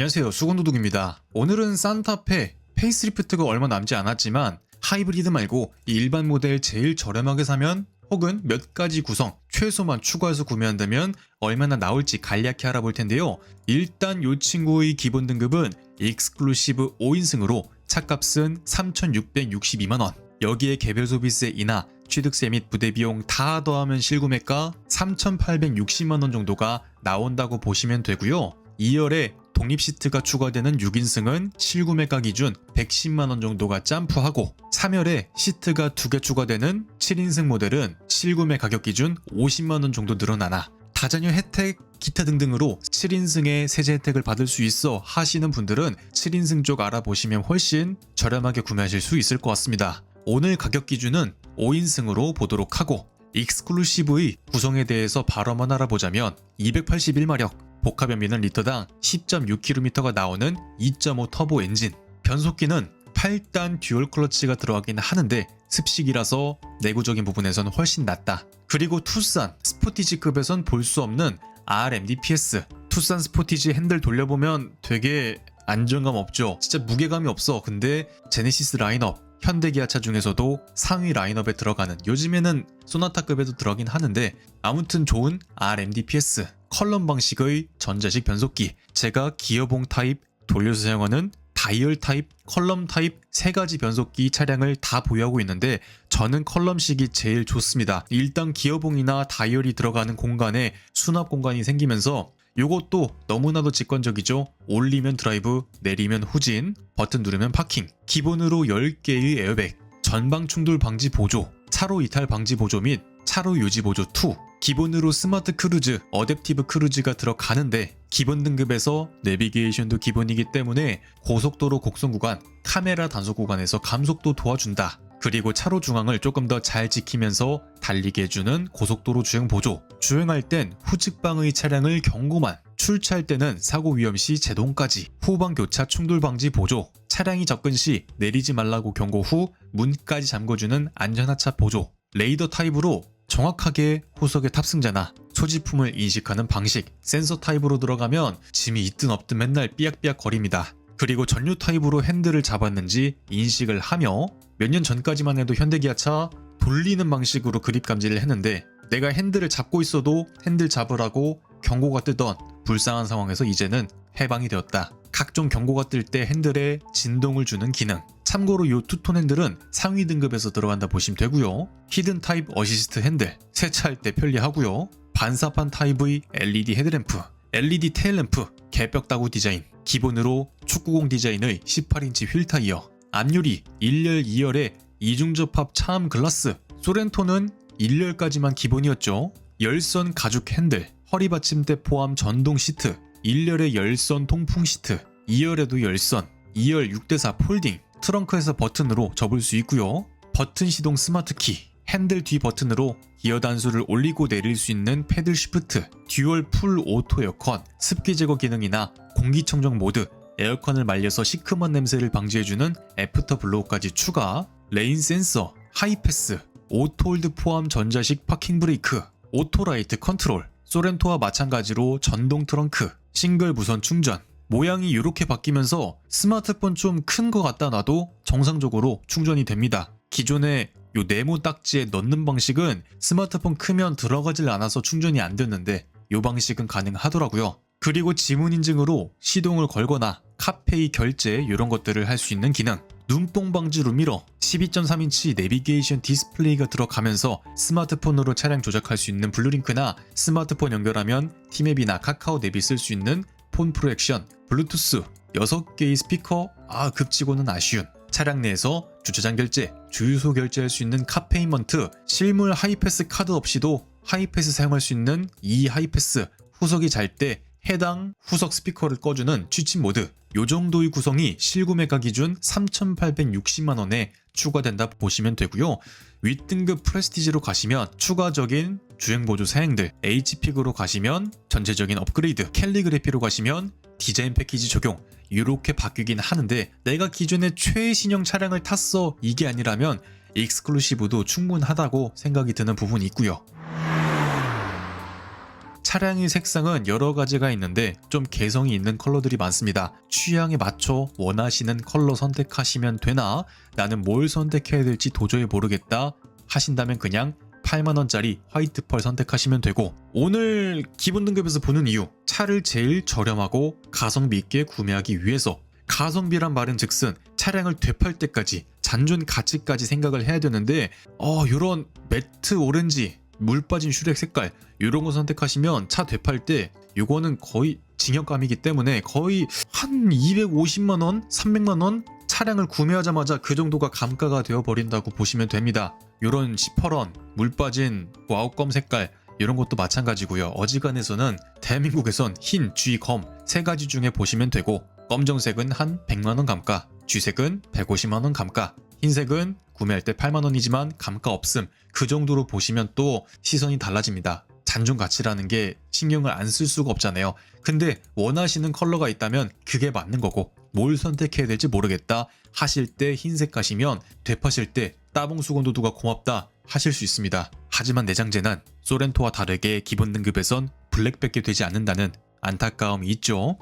안녕하세요. 수건도둑입니다. 오늘은 산타페 페이스리프트가 얼마 남지 않았지만 하이브리드 말고 이 일반 모델 제일 저렴하게 사면 혹은 몇 가지 구성 최소만 추가해서 구매한다면 얼마나 나올지 간략히 알아볼 텐데요. 일단 이 친구의 기본 등급은 익스클루시브 5인승으로 차값은 3,662만원. 여기에 개별 소비세이나 취득세 및 부대 비용 다 더하면 실구매가 3,860만원 정도가 나온다고 보시면 되고요. 2열에 독립 시트가 추가되는 6인승은 실구매가 기준 110만원 정도가 점프하고 3열에 시트가 2개 추가되는 7인승 모델은 실구매 가격 기준 50만원 정도 늘어나나 다자녀 혜택 기타 등등으로 7인승의 세제 혜택을 받을 수 있어 하시는 분들은 7인승 쪽 알아보시면 훨씬 저렴하게 구매하실 수 있을 것 같습니다. 오늘 가격 기준은 5인승으로 보도록 하고 익스클루시브의 구성에 대해서 바로 한번 알아보자면 281마력 복합 연비는 리터당 10.6km가 나오는 2.5 터보 엔진. 변속기는 8단 듀얼 클러치가 들어가긴 하는데 습식이라서 내구적인 부분에서는 훨씬 낫다. 그리고 투싼 스포티지급에선 볼 수 없는 RMDPS 투싼 스포티지 핸들 돌려보면 되게 안정감 없죠. 진짜 무게감이 없어. 근데 제네시스 라인업 현대 기아차 중에서도 상위 라인업에 들어가는 요즘에는 소나타급에도 들어가긴 하는데 아무튼 좋은 RMDPS 컬럼 방식의 전자식 변속기 제가 기어봉 타입 돌려서 사용하는 다이얼 타입, 컬럼 타입 세 가지 변속기 차량을 다 보유하고 있는데 저는 컬럼식이 제일 좋습니다. 일단 기어봉이나 다이얼이 들어가는 공간에 수납 공간이 생기면서 요것도 너무나도 직관적이죠. 올리면 드라이브, 내리면 후진, 버튼 누르면 파킹. 기본으로 10개의 에어백, 전방 충돌 방지 보조, 차로 이탈 방지 보조 및 차로 유지 보조 2. 기본으로 스마트 크루즈, 어댑티브 크루즈가 들어가는데 기본 등급에서 내비게이션도 기본이기 때문에 고속도로 곡선 구간, 카메라 단속 구간에서 감속도 도와준다. 그리고 차로 중앙을 조금 더 잘 지키면서 달리게 해주는 고속도로 주행 보조. 주행할 땐 후측방의 차량을 경고만, 출차할 때는 사고 위험 시 제동까지, 후방 교차 충돌 방지 보조. 차량이 접근 시 내리지 말라고 경고 후 문까지 잠궈주는 안전하차 보조. 레이더 타입으로 정확하게 후석의 탑승자나 소지품을 인식하는 방식. 센서 타입으로 들어가면 짐이 있든 없든 맨날 삐약삐약 거립니다. 그리고 전류 타입으로 핸들을 잡았는지 인식을 하며 몇 년 전까지만 해도 현대기아차 돌리는 방식으로 그립 감지를 했는데 내가 핸들을 잡고 있어도 핸들 잡으라고 경고가 뜨던 불쌍한 상황에서 이제는 해방이 되었다. 각종 경고가 뜰 때 핸들에 진동을 주는 기능. 참고로 이 투톤 핸들은 상위 등급에서 들어간다 보시면 되고요. 히든 타입 어시스트 핸들, 세차할 때 편리하고요. 반사판 타입의 LED 헤드램프, LED 테일램프, 개벽 다구 디자인, 기본으로 축구공 디자인의 18인치 휠 타이어, 앞유리 1열 2열에 이중접합 차암 글라스, 소렌토는 1열까지만 기본이었죠. 열선 가죽 핸들, 허리 받침대 포함 전동 시트, 1열에 열선 통풍 시트, 2열에도 열선, 2열 6대4 폴딩, 트렁크에서 버튼으로 접을 수 있고요. 버튼 시동 스마트 키, 핸들 뒤 버튼으로 기어 단수를 올리고 내릴 수 있는 패들 쉬프트, 듀얼 풀 오토 에어컨, 습기 제거 기능이나 공기청정 모드, 에어컨을 말려서 시큼한 냄새를 방지해주는 애프터 블로우까지 추가, 레인 센서, 하이패스, 오토홀드 포함 전자식 파킹 브레이크, 오토라이트 컨트롤, 소렌토와 마찬가지로 전동 트렁크, 싱글 무선 충전, 모양이 이렇게 바뀌면서 스마트폰 좀 큰 거 갖다 놔도 정상적으로 충전이 됩니다. 기존에 요 네모 딱지에 넣는 방식은 스마트폰 크면 들어가질 않아서 충전이 안 됐는데 요 방식은 가능하더라고요. 그리고 지문 인증으로 시동을 걸거나 카페이 결제 이런 것들을 할 수 있는 기능. 눈뽕 방지 룸미러 12.3인치 내비게이션 디스플레이가 들어가면서 스마트폰으로 차량 조작할 수 있는 블루링크나 스마트폰 연결하면 티맵이나 카카오 내비 쓸수 있는 폰 프로액션, 블루투스 6개의 스피커 아 급치고는 아쉬운 차량 내에서 주차장 결제, 주유소 결제할 수 있는 카페인먼트, 실물 하이패스 카드 없이도 하이패스 사용할 수 있는 이 하이패스, 후석이 잘 때 해당 후석 스피커를 꺼주는 취침 모드, 요 정도의 구성이 실구매가 기준 3,860만원에 추가된다 보시면 되고요. 윗등급 프레스티지로 가시면 추가적인 주행보조 사양들, HP으로 가시면 전체적인 업그레이드, 캘리그래피로 가시면 디자인 패키지 적용, 이렇게 바뀌긴 하는데 내가 기존에 최신형 차량을 탔어 이게 아니라면 익스클루시브도 충분하다고 생각이 드는 부분이 있고요. 차량의 색상은 여러 가지가 있는데 좀 개성이 있는 컬러들이 많습니다. 취향에 맞춰 원하시는 컬러 선택하시면 되나? 나는 뭘 선택해야 될지 도저히 모르겠다. 하신다면 그냥 8만원짜리 화이트 펄 선택하시면 되고. 오늘 기본 등급에서 보는 이유. 차를 제일 저렴하고 가성비 있게 구매하기 위해서. 가성비란 말은 즉슨 차량을 되팔 때까지 잔존 가치까지 생각을 해야 되는데 어 요런 매트 오렌지 물 빠진 슈렉 색깔 이런 거 선택하시면 차 되팔 때 요거는 거의 징역감이기 때문에 거의 한 250만 원, 300만 원 차량을 구매하자마자 그 정도가 감가가 되어 버린다고 보시면 됩니다. 요런 시퍼런 물 빠진 와우검 색깔 이런 것도 마찬가지고요. 어지간해서는 대한민국에선 흰, 쥐, 검 세 가지 중에 보시면 되고 검정색은 한 100만 원 감가, 쥐색은 150만 원 감가, 흰색은 구매할 때 8만 원이지만 감가 없음 그 정도로 보시면 또 시선이 달라집니다. 잔존 가치라는 게 신경을 안 쓸 수가 없잖아요. 근데 원하시는 컬러가 있다면 그게 맞는 거고 뭘 선택해야 될지 모르겠다 하실 때 흰색 가시면 되파실 때 따봉 수건도두가 고맙다 하실 수 있습니다. 하지만 내장재는 소렌토와 다르게 기본 등급에선 블랙밖에 되지 않는다는 안타까움이 있죠.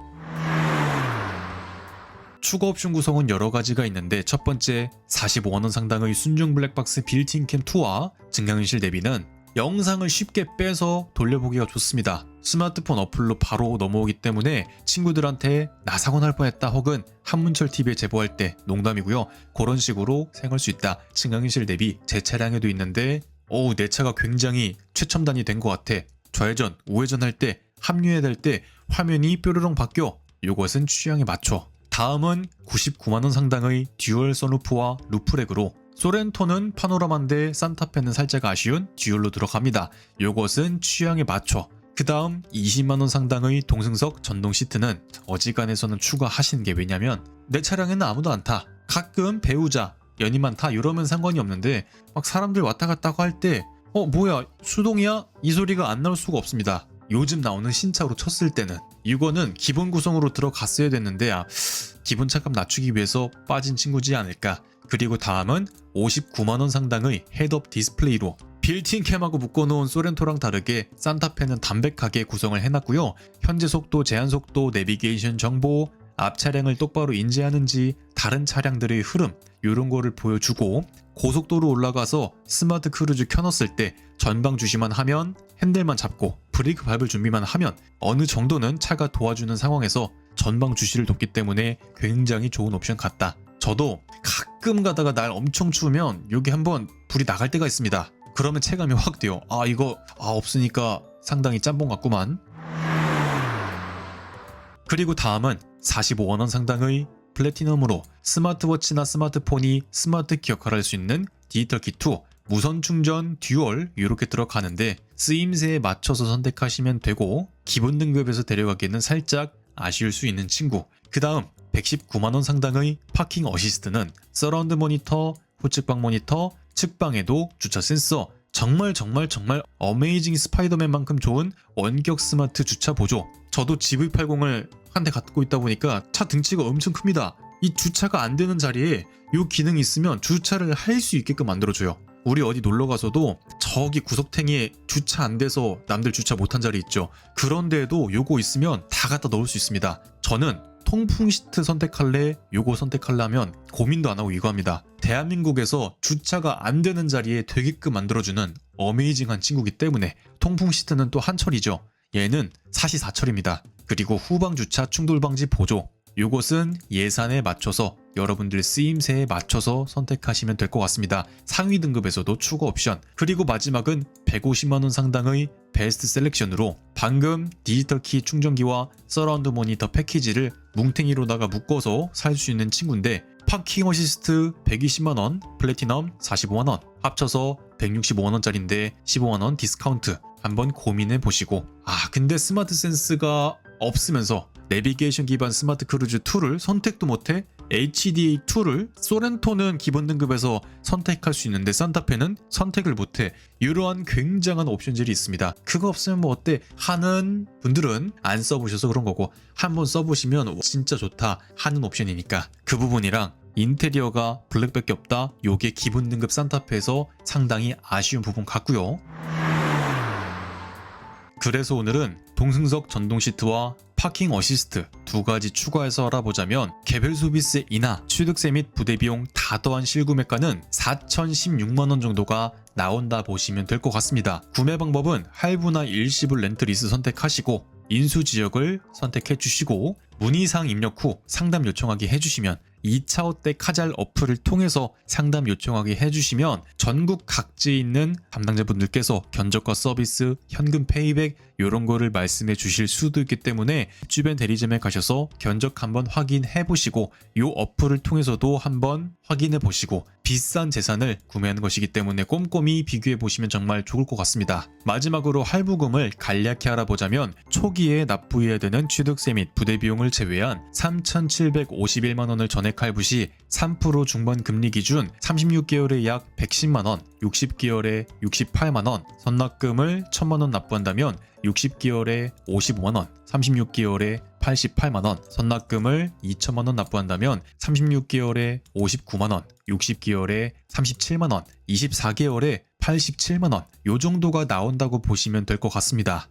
추가 옵션 구성은 여러 가지가 있는데 첫 번째 45만원 상당의 순정 블랙박스 빌트인 캠 2와 증강현실 대비는 영상을 쉽게 빼서 돌려보기가 좋습니다. 스마트폰 어플로 바로 넘어오기 때문에 친구들한테 나 사고 날 뻔했다 혹은 한문철 TV에 제보할 때 농담이고요. 그런 식으로 생할 수 있다. 증강현실 대비 제 차량에도 있는데 어우 내 차가 굉장히 최첨단이 된 것 같아. 좌회전, 우회전 할 때 합류해야 될 때 화면이 뾰로롱 바뀌어. 요것은 취향에 맞춰. 다음은 99만원 상당의 듀얼 선루프와 루프렉으로 소렌토는 파노라마인데 산타페는 살짝 아쉬운 듀얼로 들어갑니다. 요것은 취향에 맞춰. 그 다음 20만원 상당의 동승석 전동 시트는 어지간해서는 추가하시는 게 왜냐면 내 차량에는 아무도 안 타. 가끔 배우자, 연인만 타 이러면 상관이 없는데 막 사람들 왔다 갔다 할 때 어 뭐야 수동이야? 이 소리가 안 나올 수가 없습니다. 요즘 나오는 신차로 쳤을 때는 이거는 기본 구성으로 들어갔어야 됐는데 아, 기본 차값 낮추기 위해서 빠진 친구지 않을까. 그리고 다음은 59만원 상당의 헤드업 디스플레이로 빌트인 캠하고 묶어놓은 소렌토랑 다르게 산타페는 담백하게 구성을 해놨고요. 현재 속도, 제한 속도, 내비게이션 정보, 앞 차량을 똑바로 인지하는지 다른 차량들의 흐름 이런 거를 보여주고 고속도로 올라가서 스마트 크루즈 켜놨을 때 전방 주시만 하면 핸들만 잡고 브레이크 밟을 준비만 하면 어느 정도는 차가 도와주는 상황에서 전방 주시를 돕기 때문에 굉장히 좋은 옵션 같다. 저도 가끔 가다가 날 엄청 추우면 여기 한번 불이 나갈 때가 있습니다. 그러면 체감이 확 돼요. 아 이거 아 없으니까 상당히 짬뽕 같구만. 그리고 다음은 45만원 상당의 플래티넘으로 스마트워치나 스마트폰이 스마트 기억을 할수 있는 디지털 키2 무선 충전 듀얼 이렇게 들어가는데 쓰임새에 맞춰서 선택하시면 되고 기본 등급에서 데려가기에는 살짝 아쉬울 수 있는 친구. 그 다음 119만원 상당의 파킹 어시스트는 서라운드 모니터, 후측방 모니터, 측방에도 주차 센서. 정말 정말 정말 어메이징 스파이더맨만큼 좋은 원격 스마트 주차 보조. 저도 GV80을 한 대 갖고 있다 보니까 차 등치가 엄청 큽니다. 이 주차가 안 되는 자리에 이 기능이 있으면 주차를 할 수 있게끔 만들어줘요 우리 어디 놀러 가서도 저기 구석탱이에 주차 안 돼서 남들 주차 못한 자리 있죠 그런데도 요거 있으면 다 갖다 넣을 수 있습니다 저는 통풍 시트 선택할래? 요거 선택하려면 고민도 안 하고 이거 합니다. 대한민국에서 주차가 안 되는 자리에 되게끔 만들어주는 어메이징한 친구기 때문에 통풍 시트는 또 한철이죠. 얘는 사시사철입니다. 그리고 후방 주차 충돌 방지 보조. 요것은 예산에 맞춰서 여러분들 쓰임새에 맞춰서 선택하시면 될 것 같습니다. 상위 등급에서도 추가 옵션. 그리고 마지막은 150만원 상당의 베스트 셀렉션으로 방금 디지털 키 충전기와 서라운드 모니터 패키지를 뭉탱이로다가 묶어서 살 수 있는 친구인데 파킹 어시스트 120만원, 플래티넘 45만원, 합쳐서 165만원짜리인데 15만원 디스카운트 한번 고민해 보시고 아 근데 스마트 센스가 없으면서 내비게이션 기반 스마트 크루즈 2를 선택도 못해 HDA 2를 소렌토는 기본 등급에서 선택할 수 있는데 산타페는 선택을 못해 이러한 굉장한 옵션들이 있습니다. 그거 없으면 뭐 어때 하는 분들은 안 써보셔서 그런 거고 한번 써보시면 진짜 좋다 하는 옵션이니까 그 부분이랑 인테리어가 블랙밖에 없다 요게 기본 등급 산타페에서 상당히 아쉬운 부분 같고요. 그래서 오늘은 동승석 전동 시트와 파킹 어시스트 두 가지 추가해서 알아보자면 개별 소비세 인하, 취득세 및 부대 비용 다 더한 실구매가는 4,016만원 정도가 나온다 보시면 될 것 같습니다. 구매 방법은 할부나 일시불 렌트 리스 선택하시고 인수 지역을 선택해 주시고 문의사항 입력 후 상담 요청하기 해주시면 2차 호대 카잘 어플을 통해서 상담 요청하기 해주시면 전국 각지에 있는 담당자분들께서 견적과 서비스, 현금 페이백 이런 거를 말씀해 주실 수도 있기 때문에 주변 대리점에 가셔서 견적 한번 확인해 보시고 이 어플을 통해서도 한번 확인해 보시고 비싼 재산을 구매하는 것이기 때문에 꼼꼼히 비교해 보시면 정말 좋을 것 같습니다. 마지막으로 할부금을 간략히 알아보자면 초기에 납부해야 되는 취득세 및 부대 비용을 제외한 3,751만 원을 전액 할부 시3% 중반 금리 기준 36개월에 약 110만 원, 60개월에 68만 원, 선납금을 1,000만 원 납부한다면 60개월에 55만 원, 36개월에 88만 원, 선납금을 2천만 원 납부한다면 36개월에 59만 원, 60개월에 37만 원, 24개월에 87만 원, 요 정도가 나온다고 보시면 될 것 같습니다.